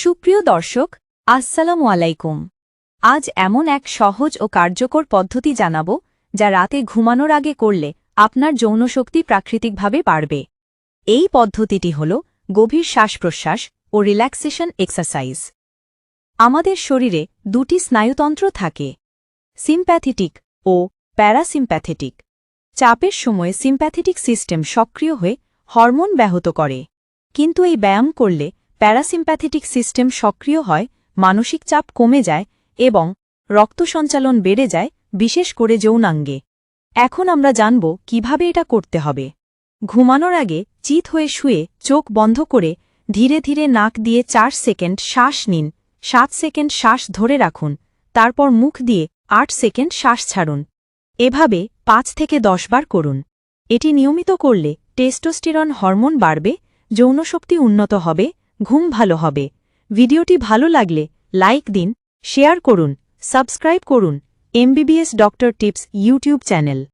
সুপ্রিয় দর্শক, আসসালামু আলাইকুম। আজ এমন এক সহজ ও কার্যকর পদ্ধতি জানাব, যা রাতে ঘুমানোর আগে করলে আপনার যৌনশক্তি প্রাকৃতিকভাবে বাড়বে। এই পদ্ধতিটি হল গভীর শ্বাস প্রশ্বাস ও রিল্যাক্সেশন এক্সারসাইজ। আমাদের শরীরে দুটি স্নায়ুতন্ত্র থাকে, সিম্প্যাথেটিক ও প্যারাসিম্প্যাথেটিক। চাপের সময় সিম্প্যাথেটিক সিস্টেম সক্রিয় হয়ে হরমোন ব্যাহত করে, কিন্তু এই ব্যায়াম করলে প্যারাসিম্প্যাথেটিক সিস্টেম সক্রিয় হয়, মানসিক চাপ কমে যায় এবং রক্ত সঞ্চালন বেড়ে যায়, বিশেষ করে যৌনাঙ্গে। এখন আমরা জানব কীভাবে এটা করতে হবে। ঘুমানোর আগে চিত হয়ে শুয়ে চোখ বন্ধ করে ধীরে ধীরে নাক দিয়ে চার সেকেন্ড শ্বাস নিন, সাত সেকেন্ড শ্বাস ধরে রাখুন, তারপর মুখ দিয়ে আট সেকেন্ড শ্বাস ছাড়ুন। এভাবে পাঁচ থেকে দশ বার করুন। এটি নিয়মিত করলে টেস্টোস্টিরন হরমোন বাড়বে, যৌনশক্তি উন্নত হবে ঘুম ভালো হবে। ভিডিওটি ভালো লাগলে লাইক দিন, শেয়ার করুন, সাবস্ক্রাইব করুন, MBBS doctor tips YouTube channel.